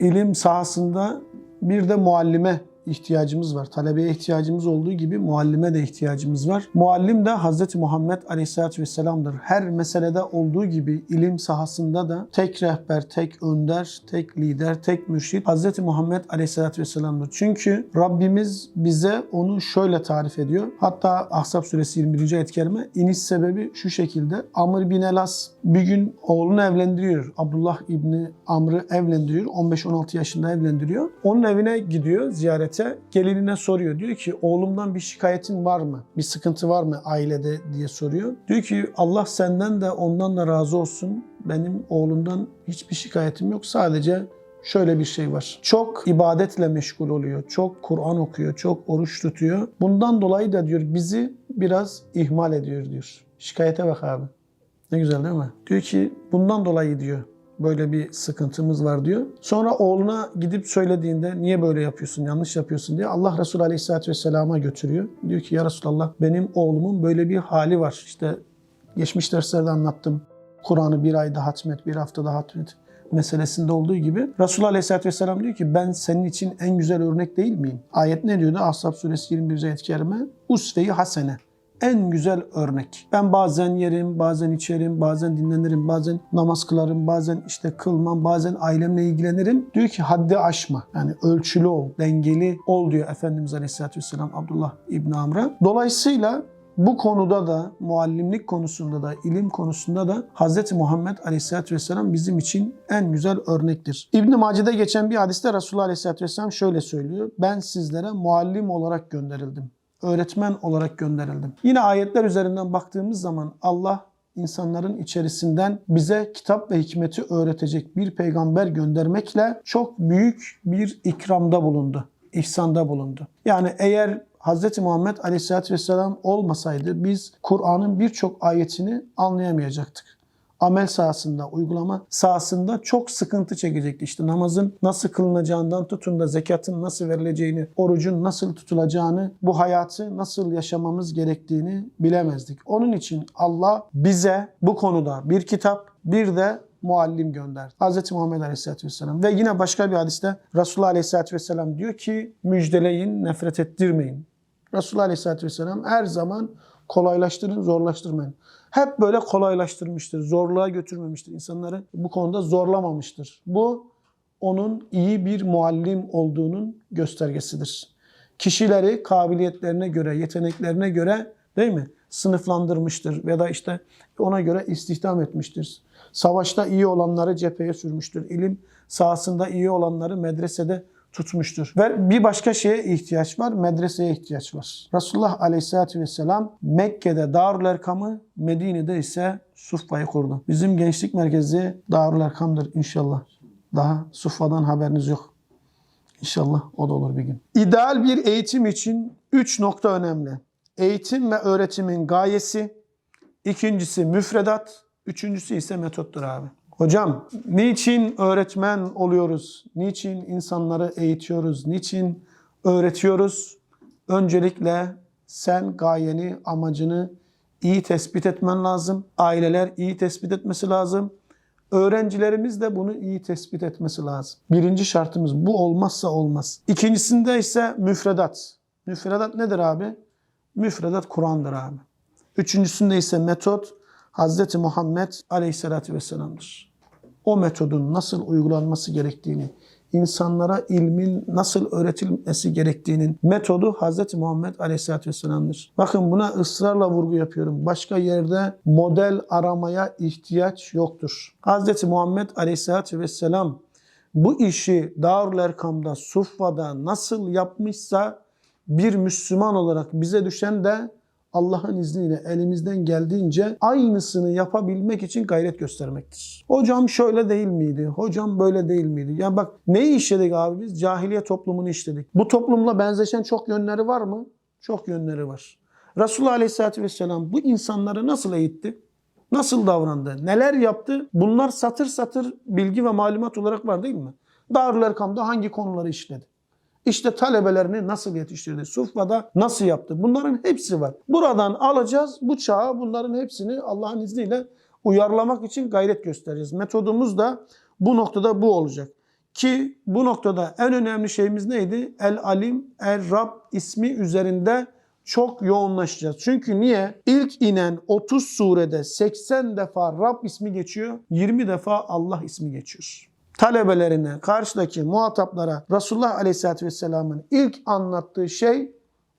İlim sahasında bir de muallime ihtiyacımız var. Talebeye ihtiyacımız olduğu gibi muallime de ihtiyacımız var. Muallim de Hz. Muhammed Aleyhisselatü Vesselam'dır. Her meselede olduğu gibi ilim sahasında da tek rehber, tek önder, tek lider, tek mürşit Hz. Muhammed Aleyhisselatü Vesselam'dır. Çünkü Rabbimiz bize onu şöyle tarif ediyor. Hatta Ahzab suresi 21. ayet kerime iniş sebebi şu şekilde. Amr bin Elas bir gün oğlunu evlendiriyor. Abdullah İbni Amr'ı evlendiriyor. 15-16 yaşında evlendiriyor. Onun evine gidiyor ziyarete. Gelinine soruyor. Diyor ki oğlumdan bir şikayetin var mı? Bir sıkıntı var mı ailede diye soruyor. Diyor ki Allah senden de ondan da razı olsun. Benim oğlumdan hiçbir şikayetim yok. Sadece şöyle bir şey var. Çok ibadetle meşgul oluyor. Çok Kur'an okuyor. Çok oruç tutuyor. Bundan dolayı da diyor bizi biraz ihmal ediyor diyor. Şikayete bak abi. Ne güzel değil mi? Diyor ki bundan dolayı diyor böyle bir sıkıntımız var diyor. Sonra oğluna gidip söylediğinde niye böyle yapıyorsun, yanlış yapıyorsun diye Allah Resulü Aleyhisselatü Vesselam'a götürüyor. Diyor ki ya Resulallah benim oğlumun böyle bir hali var. İşte geçmiş derslerde anlattım. Kur'an'ı bir ayda hatmet, bir haftada hatmet meselesinde olduğu gibi Resulullah Aleyhisselatü Vesselam diyor ki ben senin için en güzel örnek değil miyim? Ayet ne diyordu? Ashab suresi 21. ayet-i kerime. Usve-i hasene en güzel örnek. Ben bazen yerim, bazen içerim, bazen dinlenirim, bazen namaz kılarım, bazen işte kılmam, bazen ailemle ilgilenirim. Diyor ki haddi aşma. Yani ölçülü ol, dengeli ol diyor Efendimiz Aleyhisselatü Vesselam Abdullah İbni Amr'a. Dolayısıyla bu konuda da, muallimlik konusunda da, ilim konusunda da Hz. Muhammed Aleyhisselatü Vesselam bizim için en güzel örnektir. İbn-i Mace'de geçen bir hadiste Resulullah Aleyhisselatü Vesselam şöyle söylüyor. Ben sizlere muallim olarak gönderildim öğretmen olarak gönderildim. Yine ayetler üzerinden baktığımız zaman Allah insanların içerisinden bize kitap ve hikmeti öğretecek bir peygamber göndermekle çok büyük bir ikramda bulundu, ihsanda bulundu. Yani eğer Hz. Muhammed Aleyhisselatü Vesselam olmasaydı biz Kur'an'ın birçok ayetini anlayamayacaktık amel sahasında, uygulama sahasında çok sıkıntı çekecekti. İşte namazın nasıl kılınacağından tutun da zekatın nasıl verileceğini, orucun nasıl tutulacağını, bu hayatı nasıl yaşamamız gerektiğini bilemezdik. Onun için Allah bize bu konuda bir kitap, bir de muallim gönderdi. Hz. Muhammed Aleyhisselatü Vesselam. Ve yine başka bir hadiste Resulullah Aleyhisselatü Vesselam diyor ki müjdeleyin, nefret ettirmeyin. Resulullah Aleyhisselatü Vesselam her zaman kolaylaştırın, zorlaştırmayın. Hep böyle kolaylaştırmıştır, zorluğa götürmemiştir. İnsanları bu konuda zorlamamıştır. Bu onun iyi bir muallim olduğunun göstergesidir. Kişileri kabiliyetlerine göre, yeteneklerine göre değil mi? sınıflandırmıştır ya da işte ona göre istihdam etmiştir. Savaşta iyi olanları cepheye sürmüştür. İlim sahasında iyi olanları medresede tutmuştur. Ve bir başka şeye ihtiyaç var, medreseye ihtiyaç var. Resulullah Aleyhisselatü Vesselam Mekke'de Darül Erkam'ı, Medine'de ise Suffa'yı kurdu. Bizim gençlik merkezi Darül Erkam'dır inşallah. Daha Suffa'dan haberiniz yok. İnşallah o da olur bir gün. İdeal bir eğitim için üç nokta önemli. Eğitim ve öğretimin gayesi, ikincisi müfredat, üçüncüsü ise metottur abi. Hocam niçin öğretmen oluyoruz? Niçin insanları eğitiyoruz? Niçin öğretiyoruz? Öncelikle sen gayeni, amacını iyi tespit etmen lazım. Aileler iyi tespit etmesi lazım. Öğrencilerimiz de bunu iyi tespit etmesi lazım. Birinci şartımız bu olmazsa olmaz. İkincisinde ise müfredat. Müfredat nedir abi? Müfredat Kur'an'dır abi. Üçüncüsünde ise metot Hz. Muhammed Aleyhisselatü Vesselam'dır. O metodun nasıl uygulanması gerektiğini, insanlara ilmin nasıl öğretilmesi gerektiğinin metodu Hz. Muhammed Aleyhisselatü Vesselam'dır. Bakın buna ısrarla vurgu yapıyorum. Başka yerde model aramaya ihtiyaç yoktur. Hz. Muhammed Aleyhisselatü Vesselam bu işi Darül Erkam'da, Suffa'da nasıl yapmışsa bir Müslüman olarak bize düşen de Allah'ın izniyle elimizden geldiğince aynısını yapabilmek için gayret göstermektir. Hocam şöyle değil miydi? Hocam böyle değil miydi? Ya bak neyi işledik abi biz? Cahiliye toplumunu işledik. Bu toplumla benzeşen çok yönleri var mı? Çok yönleri var. Resulullah Aleyhisselatü Vesselam bu insanları nasıl eğitti? Nasıl davrandı? Neler yaptı? Bunlar satır satır bilgi ve malumat olarak var değil mi? Darül Erkam'da hangi konuları işledi? İşte talebelerini nasıl yetiştirdi? Suffa'da nasıl yaptı? Bunların hepsi var. Buradan alacağız bu çağa bunların hepsini Allah'ın izniyle uyarlamak için gayret göstereceğiz. Metodumuz da bu noktada bu olacak. Ki bu noktada en önemli şeyimiz neydi? El Alim, El Rab ismi üzerinde çok yoğunlaşacağız. Çünkü niye? İlk inen 30 surede 80 defa Rab ismi geçiyor, 20 defa Allah ismi geçiyor. Talebelerine, karşıdaki muhataplara Resulullah Aleyhisselatü Vesselam'ın ilk anlattığı şey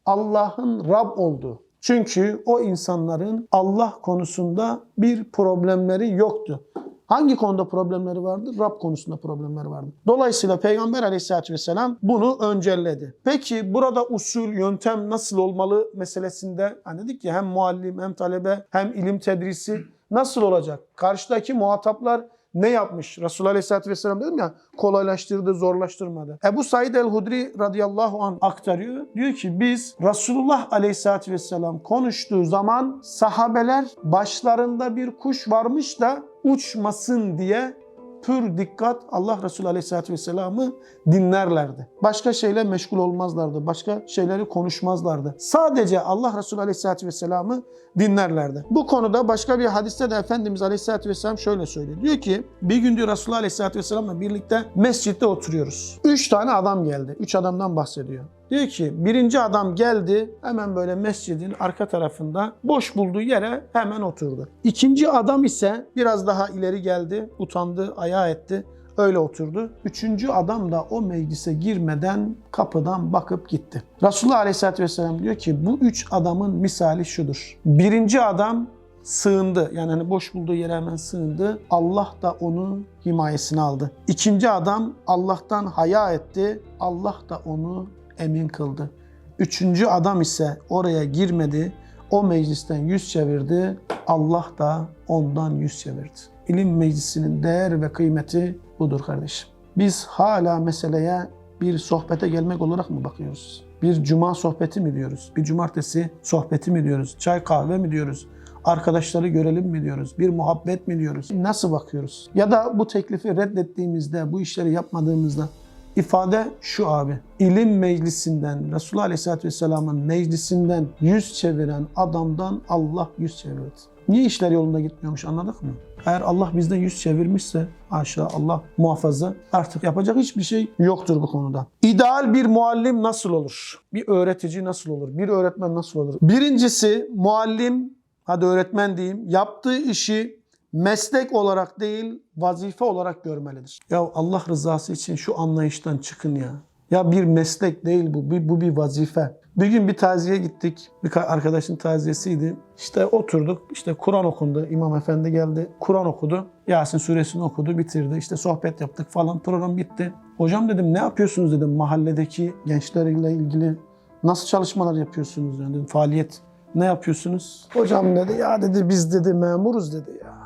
Allah'ın Rab olduğu. Çünkü o insanların Allah konusunda bir problemleri yoktu. Hangi konuda problemleri vardı? Rab konusunda problemleri vardı. Dolayısıyla Peygamber aleyhissalatü vesselam bunu öncelledi. Peki burada usul, yöntem nasıl olmalı meselesinde hani dedik ki hem muallim hem talebe hem ilim tedrisi nasıl olacak? Karşıdaki muhataplar ne yapmış? Resulullah Aleyhisselatü Vesselam dedim ya kolaylaştırdı, zorlaştırmadı. Ebu Said el-Hudri radıyallahu an aktarıyor. Diyor ki biz Resulullah Aleyhisselatü Vesselam konuştuğu zaman sahabeler başlarında bir kuş varmış da uçmasın diye pür dikkat Allah Resulü Aleyhisselatü Vesselam'ı dinlerlerdi. Başka şeyle meşgul olmazlardı. Başka şeyleri konuşmazlardı. Sadece Allah Resulü Aleyhisselatü Vesselam'ı dinlerlerdi. Bu konuda başka bir hadiste de Efendimiz Aleyhisselatü Vesselam şöyle söylüyor. Diyor ki bir gün diyor Resulullah Aleyhisselatü Vesselam'la birlikte mescitte oturuyoruz. Üç tane adam geldi. Üç adamdan bahsediyor. Diyor ki birinci adam geldi hemen böyle mescidin arka tarafında boş bulduğu yere hemen oturdu. İkinci adam ise biraz daha ileri geldi, utandı, ayağa etti. Öyle oturdu. Üçüncü adam da o meclise girmeden kapıdan bakıp gitti. Resulullah Aleyhisselatü Vesselam diyor ki bu üç adamın misali şudur. Birinci adam sığındı. Yani hani boş bulduğu yere hemen sığındı. Allah da onu himayesine aldı. İkinci adam Allah'tan haya etti. Allah da onu emin kıldı. Üçüncü adam ise oraya girmedi. O meclisten yüz çevirdi. Allah da ondan yüz çevirdi. İlim meclisinin değer ve kıymeti budur kardeşim. Biz hala meseleye bir sohbete gelmek olarak mı bakıyoruz? Bir cuma sohbeti mi diyoruz? Bir cumartesi sohbeti mi diyoruz? Çay kahve mi diyoruz? Arkadaşları görelim mi diyoruz? Bir muhabbet mi diyoruz? Nasıl bakıyoruz? Ya da bu teklifi reddettiğimizde, bu işleri yapmadığımızda ifade şu abi. İlim meclisinden, Resulullah Aleyhisselatü Vesselam'ın meclisinden yüz çeviren adamdan Allah yüz çevirdi. Niye işler yolunda gitmiyormuş anladık mı? Eğer Allah bizden yüz çevirmişse aşağı Allah muhafaza artık yapacak hiçbir şey yoktur bu konuda. İdeal bir muallim nasıl olur? Bir öğretici nasıl olur? Bir öğretmen nasıl olur? Birincisi muallim, hadi öğretmen diyeyim, yaptığı işi meslek olarak değil vazife olarak görmelidir. Ya Allah rızası için şu anlayıştan çıkın ya. Ya bir meslek değil bu, bu bir vazife. Bir gün bir taziye gittik. Bir arkadaşın taziyesiydi. İşte oturduk, işte Kur'an okundu. İmam Efendi geldi, Kur'an okudu. Yasin suresini okudu, bitirdi. İşte sohbet yaptık falan, program bitti. Hocam dedim ne yapıyorsunuz dedim mahalledeki gençlerle ilgili nasıl çalışmalar yapıyorsunuz dedim, faaliyet ne yapıyorsunuz? Hocam dedi ya dedi biz dedi memuruz dedi ya.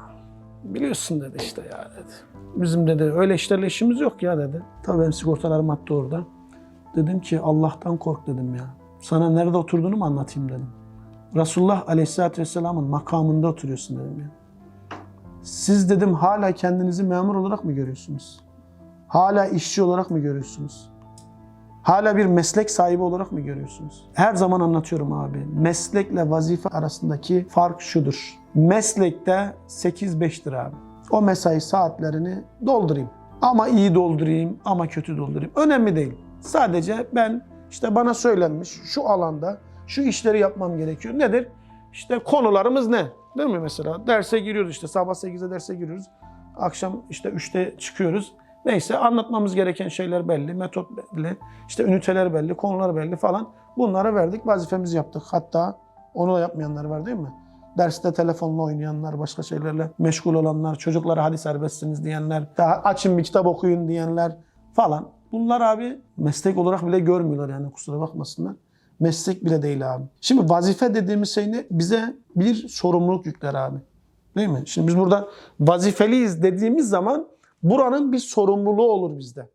Biliyorsun dedi işte ya dedi. Bizim dedi öyle işlerle işimiz yok ya dedi. Tabii benim sigortalarım attı orada. Dedim ki Allah'tan kork dedim ya. Sana nerede oturduğunu mu anlatayım dedim. Resulullah Aleyhisselatü Vesselam'ın makamında oturuyorsun dedim ya. Siz dedim hala kendinizi memur olarak mı görüyorsunuz? Hala işçi olarak mı görüyorsunuz? Hala bir meslek sahibi olarak mı görüyorsunuz? Her zaman anlatıyorum abi. Meslekle vazife arasındaki fark şudur. Meslekte 8-5'tir abi. O mesai saatlerini doldurayım. Ama iyi doldurayım ama kötü doldurayım. Önemli değil. Sadece ben işte bana söylenmiş şu alanda şu işleri yapmam gerekiyor. Nedir? İşte konularımız ne? Değil mi mesela? Derse giriyoruz işte sabah 8'de derse giriyoruz. Akşam işte 3'te çıkıyoruz. Neyse anlatmamız gereken şeyler belli, metot belli, işte üniteler belli, konular belli falan. Bunları verdik, vazifemizi yaptık. Hatta onu da yapmayanlar var değil mi? Derste telefonla oynayanlar, başka şeylerle meşgul olanlar, çocuklara hadi serbestsiniz diyenler, daha açın bir kitap okuyun diyenler falan. Bunlar abi meslek olarak bile görmüyorlar yani kusura bakmasınlar. Meslek bile değil abi. Şimdi vazife dediğimiz şey ne? Bize bir sorumluluk yükler abi. Değil mi? Şimdi biz burada vazifeliyiz dediğimiz zaman buranın bir sorumluluğu olur bizde.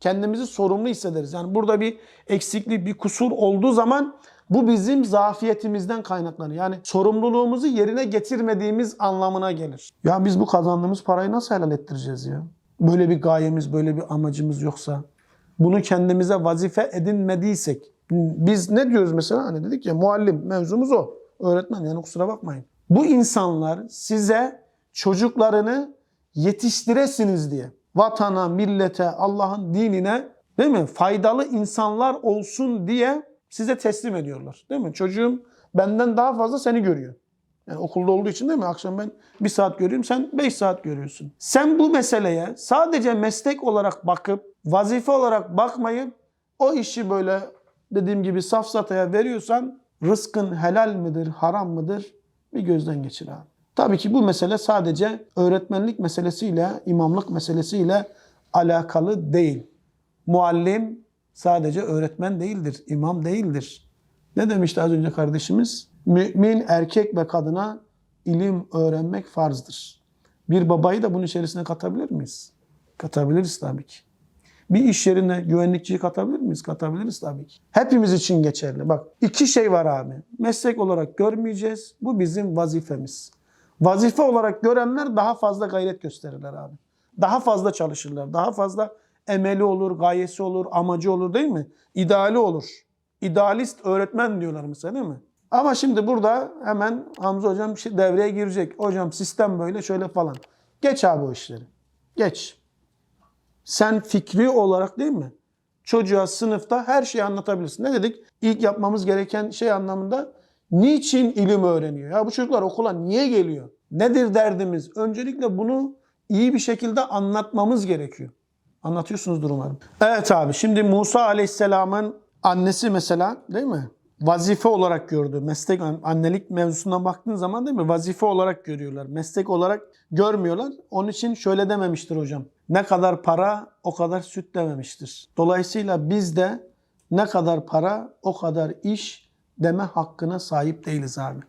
Kendimizi sorumlu hissederiz. Yani burada bir eksiklik, bir kusur olduğu zaman bu bizim zafiyetimizden kaynaklanıyor. Yani sorumluluğumuzu yerine getirmediğimiz anlamına gelir. Ya biz bu kazandığımız parayı nasıl helal ettireceğiz ya? Böyle bir gayemiz, böyle bir amacımız yoksa, bunu kendimize vazife edinmediysek, biz ne diyoruz mesela? Hani dedik ya muallim mevzumuz o. Öğretmen yani kusura bakmayın. Bu insanlar size çocuklarını yetiştiresiniz diye. vatana, millete, Allah'ın dinine değil mi? Faydalı insanlar olsun diye size teslim ediyorlar. Değil mi? Çocuğum benden daha fazla seni görüyor. Yani okulda olduğu için değil mi? Akşam ben bir saat görüyorum, sen beş saat görüyorsun. Sen bu meseleye sadece meslek olarak bakıp, vazife olarak bakmayıp, o işi böyle dediğim gibi safsataya veriyorsan, rızkın helal midir, haram mıdır bir gözden geçir abi. Tabii ki bu mesele sadece öğretmenlik meselesiyle, imamlık meselesiyle alakalı değil. Muallim sadece öğretmen değildir, imam değildir. Ne demişti az önce kardeşimiz? Mümin erkek ve kadına ilim öğrenmek farzdır. Bir babayı da bunun içerisine katabilir miyiz? Katabiliriz tabii ki. Bir iş yerine güvenlikçiyi katabilir miyiz? Katabiliriz tabii ki. Hepimiz için geçerli. Bak iki şey var abi. Meslek olarak görmeyeceğiz. Bu bizim vazifemiz. Vazife olarak görenler daha fazla gayret gösterirler abi. Daha fazla çalışırlar. Daha fazla emeli olur, gayesi olur, amacı olur değil mi? İdeali olur. İdealist öğretmen diyorlar mesela değil mi? Ama şimdi burada hemen Hamza hocam şey- devreye girecek. Hocam sistem böyle şöyle falan. Geç abi o işleri. Geç. Sen fikri olarak değil mi? Çocuğa sınıfta her şeyi anlatabilirsin. Ne dedik? İlk yapmamız gereken şey anlamında niçin ilim öğreniyor? Ya bu çocuklar okula niye geliyor? Nedir derdimiz? Öncelikle bunu iyi bir şekilde anlatmamız gerekiyor. Anlatıyorsunuzdur umarım. Evet abi şimdi Musa Aleyhisselam'ın annesi mesela değil mi? Vazife olarak gördü. Meslek annelik mevzusundan baktığın zaman değil mi? Vazife olarak görüyorlar. Meslek olarak görmüyorlar. Onun için şöyle dememiştir hocam. Ne kadar para o kadar süt dememiştir. Dolayısıyla biz de ne kadar para o kadar iş deme hakkına sahip değiliz abi.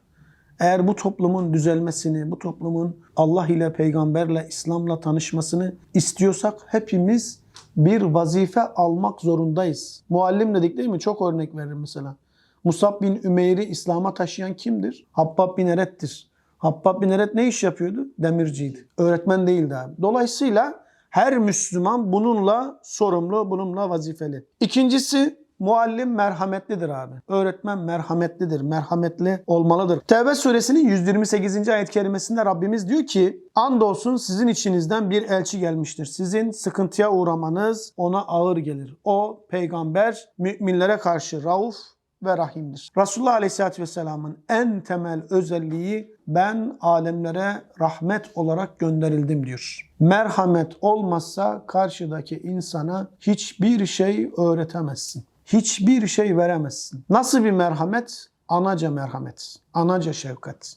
Eğer bu toplumun düzelmesini, bu toplumun Allah ile peygamberle, İslam'la tanışmasını istiyorsak hepimiz bir vazife almak zorundayız. Muallim dedik değil mi? Çok örnek veririm mesela. Musab bin Ümeyr'i İslam'a taşıyan kimdir? Habbab bin Eret'tir. Habbab bin Eret ne iş yapıyordu? Demirciydi. Öğretmen değildi abi. Dolayısıyla her Müslüman bununla sorumlu, bununla vazifeli. İkincisi muallim merhametlidir abi. Öğretmen merhametlidir, merhametli olmalıdır. Tevbe suresinin 128. ayet kerimesinde Rabbimiz diyor ki Andolsun sizin içinizden bir elçi gelmiştir. Sizin sıkıntıya uğramanız ona ağır gelir. O peygamber müminlere karşı rauf ve rahimdir. Resulullah Aleyhisselatü Vesselam'ın en temel özelliği ben alemlere rahmet olarak gönderildim diyor. Merhamet olmazsa karşıdaki insana hiçbir şey öğretemezsin. Hiçbir şey veremezsin. Nasıl bir merhamet? Anaca merhamet, anaca şefkat.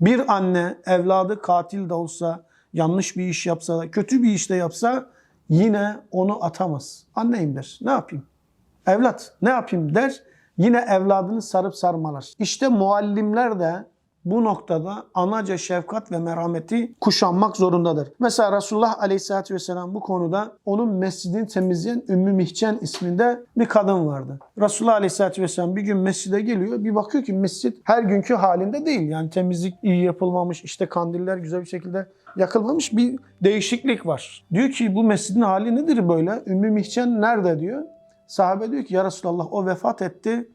Bir anne evladı katil de olsa, yanlış bir iş yapsa kötü bir iş de yapsa yine onu atamaz. Anneyim der. Ne yapayım? Evlat ne yapayım der. Yine evladını sarıp sarmalar. İşte muallimler de bu noktada anaca şefkat ve merhameti kuşanmak zorundadır. Mesela Resulullah Aleyhisselatü Vesselam bu konuda onun mescidini temizleyen Ümmü Mihcen isminde bir kadın vardı. Resulullah Aleyhisselatü Vesselam bir gün mescide geliyor. Bir bakıyor ki mescit her günkü halinde değil. Yani temizlik iyi yapılmamış, işte kandiller güzel bir şekilde yakılmamış bir değişiklik var. Diyor ki bu mescidin hali nedir böyle? Ümmü Mihcen nerede diyor. Sahabe diyor ki ya Resulallah o vefat etti.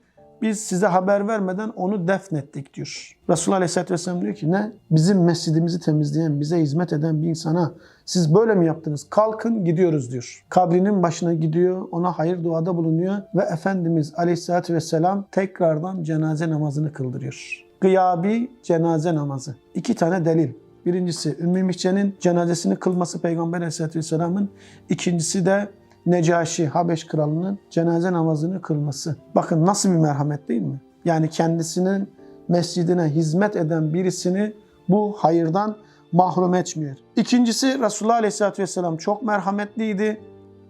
Biz size haber vermeden onu defnettik diyor. Resulullah Aleyhisselatü Vesselam diyor ki ne? Bizim mescidimizi temizleyen, bize hizmet eden bir insana siz böyle mi yaptınız? Kalkın gidiyoruz diyor. Kabrinin başına gidiyor, ona hayır duada bulunuyor ve Efendimiz Aleyhisselatü Vesselam tekrardan cenaze namazını kıldırıyor. Gıyabi cenaze namazı. İki tane delil. Birincisi Ümmü Mihce'nin cenazesini kılması Peygamber Aleyhisselatü Vesselam'ın. İkincisi de Necaşi Habeş kralının cenaze namazını kılması. Bakın nasıl bir merhamet değil mi? Yani kendisinin mescidine hizmet eden birisini bu hayırdan mahrum etmiyor. İkincisi Resulullah Aleyhisselatü Vesselam çok merhametliydi.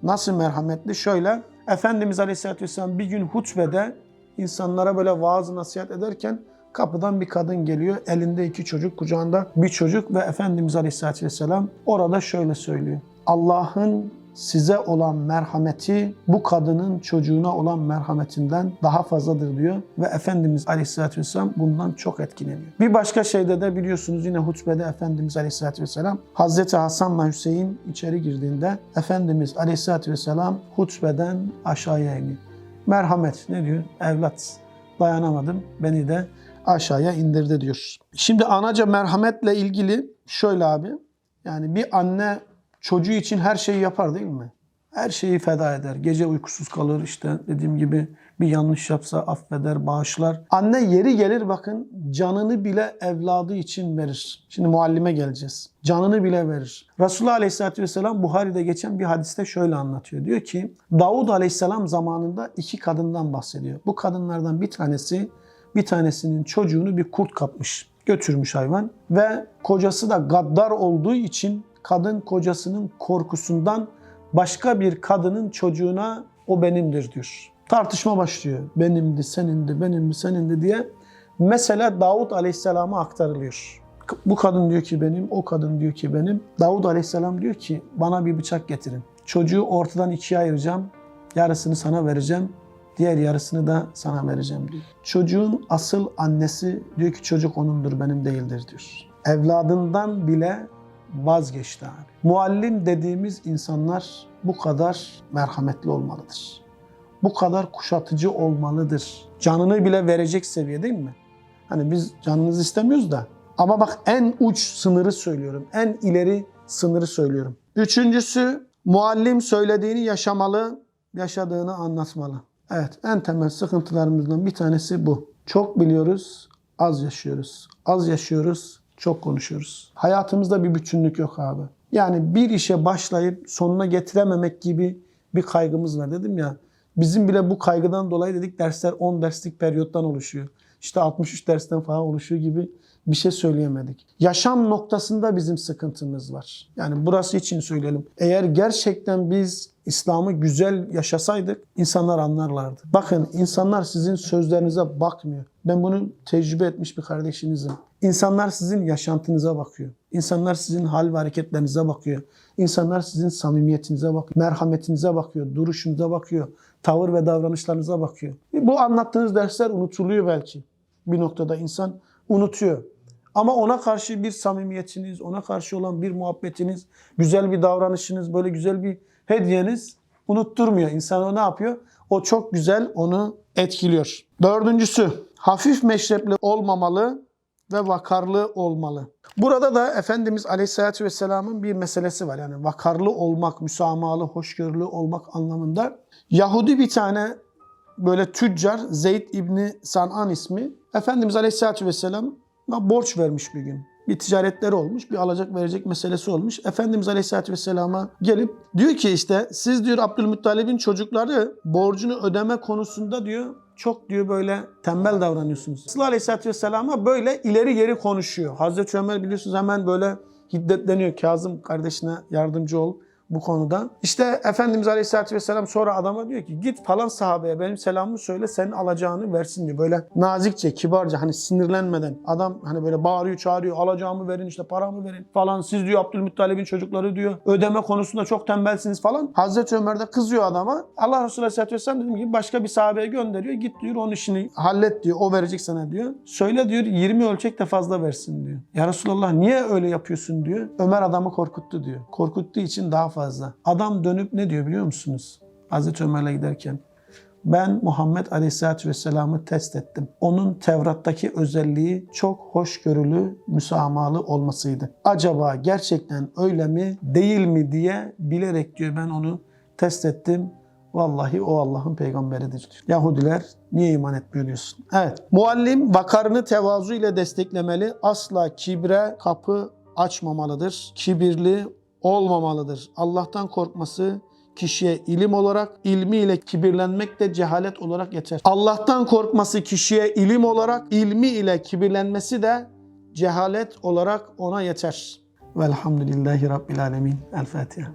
Nasıl merhametli? Şöyle, Efendimiz Aleyhisselatü Vesselam bir gün hutbede insanlara böyle vaaz nasihat ederken kapıdan bir kadın geliyor. Elinde iki çocuk, kucağında bir çocuk ve Efendimiz Aleyhisselatü Vesselam orada şöyle söylüyor. Allah'ın size olan merhameti bu kadının çocuğuna olan merhametinden daha fazladır diyor. Ve Efendimiz Aleyhisselatü Vesselam bundan çok etkileniyor. Bir başka şeyde de biliyorsunuz yine hutbede Efendimiz Aleyhisselatü Vesselam Hazreti Hasan ve Hüseyin içeri girdiğinde Efendimiz Aleyhisselatü Vesselam hutbeden aşağıya iniyor. Merhamet ne diyor? Evlat dayanamadım beni de aşağıya indirdi diyor. Şimdi anaca merhametle ilgili şöyle abi yani bir anne çocuğu için her şeyi yapar değil mi? Her şeyi feda eder. Gece uykusuz kalır işte dediğim gibi bir yanlış yapsa affeder, bağışlar. Anne yeri gelir bakın canını bile evladı için verir. Şimdi muallime geleceğiz. Canını bile verir. Resulullah Aleyhisselatü Vesselam Buhari'de geçen bir hadiste şöyle anlatıyor. Diyor ki Davud Aleyhisselam zamanında iki kadından bahsediyor. Bu kadınlardan bir tanesi bir tanesinin çocuğunu bir kurt kapmış. Götürmüş hayvan ve kocası da gaddar olduğu için kadın kocasının korkusundan başka bir kadının çocuğuna o benimdir diyor. Tartışma başlıyor. Benimdi, senindi, benimdi, senindi diye. Mesela Davud Aleyhisselam'a aktarılıyor. Bu kadın diyor ki benim, o kadın diyor ki benim. Davud Aleyhisselam diyor ki bana bir bıçak getirin. Çocuğu ortadan ikiye ayıracağım. Yarısını sana vereceğim. Diğer yarısını da sana vereceğim diyor. Çocuğun asıl annesi diyor ki çocuk onundur benim değildir diyor. Evladından bile vazgeçti abi. Muallim dediğimiz insanlar bu kadar merhametli olmalıdır. Bu kadar kuşatıcı olmalıdır. Canını bile verecek seviye değil mi? Hani biz canınızı istemiyoruz da. Ama bak en uç sınırı söylüyorum. En ileri sınırı söylüyorum. Üçüncüsü muallim söylediğini yaşamalı, yaşadığını anlatmalı. Evet en temel sıkıntılarımızdan bir tanesi bu. Çok biliyoruz, az yaşıyoruz. Az yaşıyoruz, çok konuşuyoruz. Hayatımızda bir bütünlük yok abi. Yani bir işe başlayıp sonuna getirememek gibi bir kaygımız var dedim ya. Bizim bile bu kaygıdan dolayı dedik dersler 10 derslik periyottan oluşuyor. İşte 63 dersten falan oluşuyor gibi bir şey söyleyemedik. Yaşam noktasında bizim sıkıntımız var. Yani burası için söyleyelim. Eğer gerçekten biz İslam'ı güzel yaşasaydık insanlar anlarlardı. Bakın insanlar sizin sözlerinize bakmıyor. Ben bunu tecrübe etmiş bir kardeşinizim. İnsanlar sizin yaşantınıza bakıyor. İnsanlar sizin hal ve hareketlerinize bakıyor. İnsanlar sizin samimiyetinize bakıyor. Merhametinize bakıyor. Duruşunuza bakıyor. Tavır ve davranışlarınıza bakıyor. Bu anlattığınız dersler unutuluyor belki. Bir noktada insan unutuyor. Ama ona karşı bir samimiyetiniz, ona karşı olan bir muhabbetiniz, güzel bir davranışınız, böyle güzel bir hediyeniz unutturmuyor. İnsan o ne yapıyor? O çok güzel onu etkiliyor. Dördüncüsü, hafif meşrepli olmamalı ve vakarlı olmalı. Burada da Efendimiz Aleyhisselatü Vesselam'ın bir meselesi var. Yani vakarlı olmak, müsamahalı, hoşgörülü olmak anlamında. Yahudi bir tane böyle tüccar Zeyd İbni San'an ismi Efendimiz Aleyhisselatü Vesselam borç vermiş bir gün. Bir ticaretleri olmuş, bir alacak verecek meselesi olmuş. Efendimiz Aleyhisselatü Vesselam'a gelip diyor ki işte siz diyor Abdülmuttalib'in çocukları borcunu ödeme konusunda diyor çok diyor böyle tembel davranıyorsunuz. Resulullah Aleyhisselatü Vesselam'a böyle ileri geri konuşuyor. Hazreti Ömer biliyorsunuz hemen böyle hiddetleniyor. Kazım kardeşine yardımcı ol bu konuda. İşte Efendimiz Aleyhisselatü Vesselam sonra adama diyor ki git falan sahabeye benim selamımı söyle senin alacağını versin diyor. Böyle nazikçe, kibarca hani sinirlenmeden adam hani böyle bağırıyor çağırıyor alacağımı verin işte paramı verin falan. Siz diyor Abdülmuttalib'in çocukları diyor ödeme konusunda çok tembelsiniz falan. Hazreti Ömer de kızıyor adama. Allah Resulü Aleyhisselatü Vesselam dediğim gibi başka bir sahabeye gönderiyor. Git diyor onun işini hallet diyor. O verecek sana diyor. Söyle diyor 20 ölçek de fazla versin diyor. Ya Resulallah niye öyle yapıyorsun diyor. Ömer adamı korkuttu diyor. Korkuttuğu için daha fazla. Adam dönüp ne diyor biliyor musunuz? Hazreti Ömer'le giderken. Ben Muhammed Aleyhisselatü Vesselam'ı test ettim. Onun Tevrat'taki özelliği çok hoşgörülü, müsamahalı olmasıydı. Acaba gerçekten öyle mi, değil mi diye bilerek diyor ben onu test ettim. Vallahi o Allah'ın peygamberidir diyor. Yahudiler niye iman etmiyorsun? Evet. Muallim vakarını tevazu ile desteklemeli. Asla kibre kapı açmamalıdır. Kibirli olmamalıdır. Allah'tan korkması kişiye ilim olarak, ilmiyle kibirlenmek de cehalet olarak yeter. Allah'tan korkması kişiye ilim olarak, ilmi ile kibirlenmesi de cehalet olarak ona yeter. Velhamdülillahi Rabbil Alemin. El Fatiha.